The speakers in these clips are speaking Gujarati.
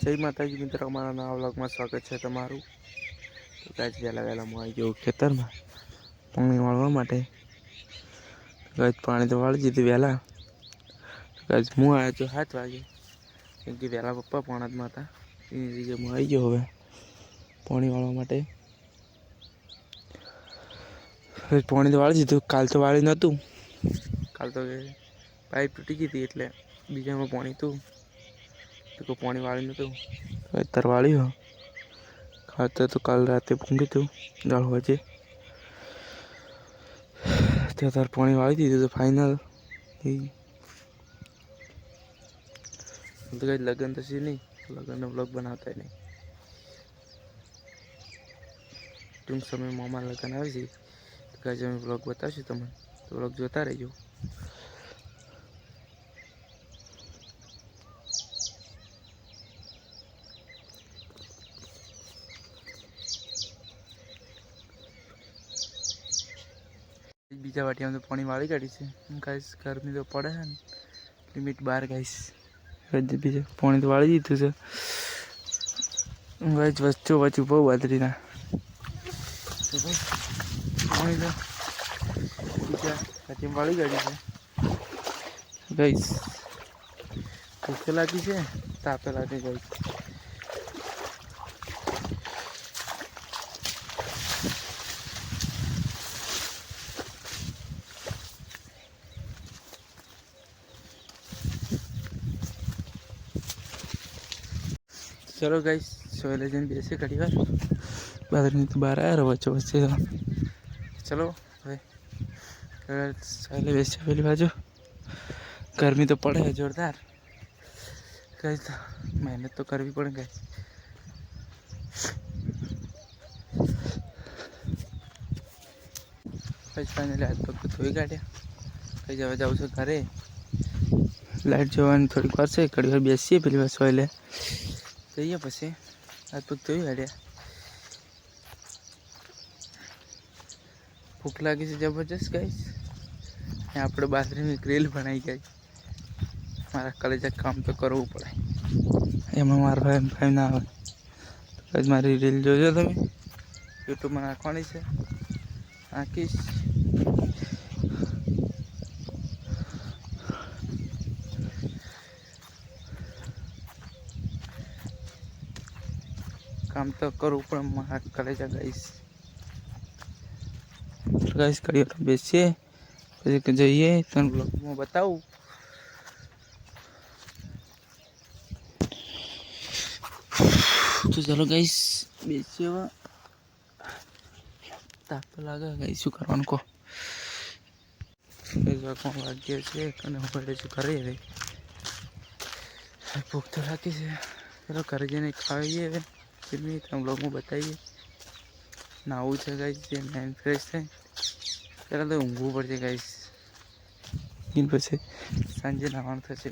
જય માતાજી મિત્રો, અમારા નવા વ્લોગમાં સ્વાગત છે તમારું. તો ગાજ વહેલા વહેલા હું આવી ગયો ખેતરમાં પાણી વાળવા માટે. ગાજ પાણી તો વાળી દીધું વહેલા. ગાજ હું આવ્યો છું સાત વાગે. કેમ કે વહેલા પપ્પા પોણામાં હતા એની જગ્યાએ હું આવી ગયો હવે પાણી વાળવા માટે. પાણી તો વાળી દીધું. કાલ તો વાળી નહોતું. કાલ તો પાઇપ તૂટી ગઈ હતી એટલે બીજામાં પાણી હતું. તો કોઈ પાણી વાળી નહોતું અત્યારે વાળ્યું ખાતર તો કાલ રાતે ભૂંગી હતું દાળ વચ્ચે ત્યાં તાર પાણી વાળી દીધું તો ફાઇનલ એ તો કંઈ લગ્ન તો છે નહીં લગ્નનો બ્લોગ બનાવતા નહીં ટૂંક સમયમાં અમારા લગ્ન આવે છે તો કાંઈ અમે બ્લોગ બતાવશું તમને તો બ્લોગ જોતા રહેજો બીજા વાટિયામાં તો પાણી વાળી કાઢી છે. ગાઈસ ગરમી તો પડે છે ને. લિમિટ બહાર ગાઈસ બીજું પાણી તો વાળી દીધું છે. ગાઈસ વચ્ચો વચ્ચું બહુ વાદળીના પાણી તો બીજા વાટિયામાં વાળી કાઢી છે. ગાઈસ ભૂખ લાગી છે, તાપે લાગે ગાઈસ ચલો ગાઈસ સોયલે જઈને બેસે ઘડી વાર બાદરની તો બહાર આવ્યા વચ્ચે વચ્ચે ચલો હવે સોયલે બેસીએ પેલી બાજુ ગરમી તો પડે જોરદાર ગાઈસ મહેનત તો કરવી પડે ગાઈસ પછી ફાઇનલી હાથ પગ ધોઈ કાઢ્યા કઈ જવા જાઉં છું ઘરે લાઈટ જોવાની થોડીક વાર છે ઘડી વાર બેસીએ પેલી વાર સોયલે જઈએ પછી હાથ પગ ધોઈ હાડ્યા ભૂખ લાગી છે જબરજસ્ત ગાઈસ આપણે બાજરીની ગ્રીલ બનાવી ગઈ મારા કલેજા કામ તો કરવું પડે એમાં મારા ભાઈ ભાઈ ના આવે જ મારી રીલ જોજો તમે યુટ્યુબમાં નાખવાની છે નાખીશ કામ તો કરવું પણ મારા કલેજા ગાઈશ. ગાઈશ કરી બેસીએ. પછી જઈએ, તને બ્લોગમાં બતાવું. તો ચાલો ગાઈશ, બેસીએ હવે. તાપ તો લાગે, ગાઈશ, શું કરવાનું કહો? વાગમાં વાગ્ય છે અને હું પડે છું ઘરે ભૂખ તો લાગી છે. ચાલો ઘરે જઈને ખાઈએ. હવે ફિલ્મી તમે બ્લોગમાં બતાવીએ નાવું છે ગાઈશ જે માઇન્ડ ફ્રેશ થાય પહેલાં તો ઊંઘવું પડશે ગાઈશ એની પછી સાંજે નાવાનું થશે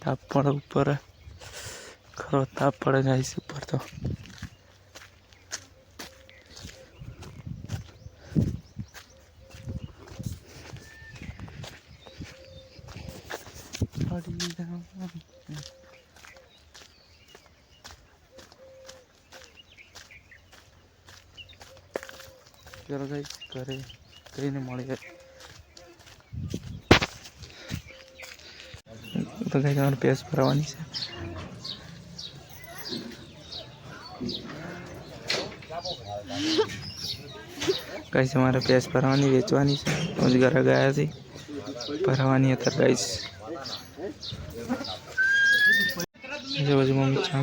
તાપ પડે ઉપર ખરો તાપ પડે ગાઈશ ઉપર તો પડી જાઉં. ચલો ગાઈસ ઘરે કરીને મળીએ તો ગાઈસ અમારે પેસ ભરવાની છે ગાઈસ અમારે પેસ ભરવાની વેચવાની છે રોજ ઘરે ગયા છે ભરવાની અત્યારે ગાઈસ જે બાજુ મમ્મી ચા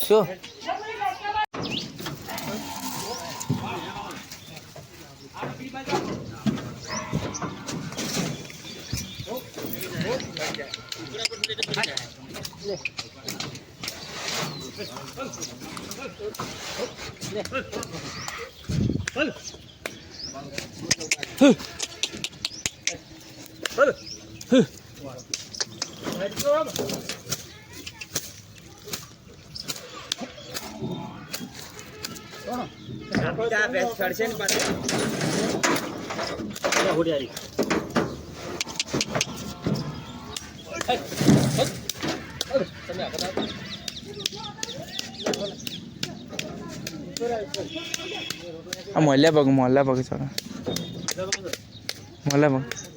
શું Hıh! Hıh! મોલ્યા પગ મોલ્યા પગ ચાલો મોલ્યા પગ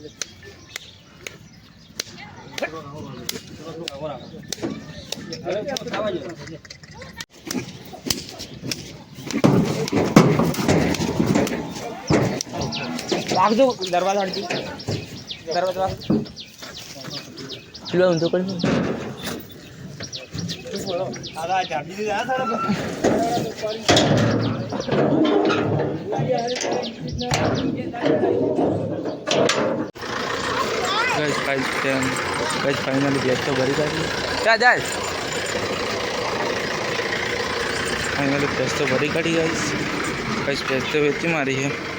વાગજો દરવાજા હડતી દરવાજા પેલો ઊંધો કરી ગાઈસ ગાઈસ તેમ ગાઈસ ફાઇનલી ગેસ તો ભરી કાઢી ક્યાં જાય ફાઇનલી ગેસ તો ભરી કાઢી ગાઈસ ગાઈસ ગેસ તો વેચી મારી છે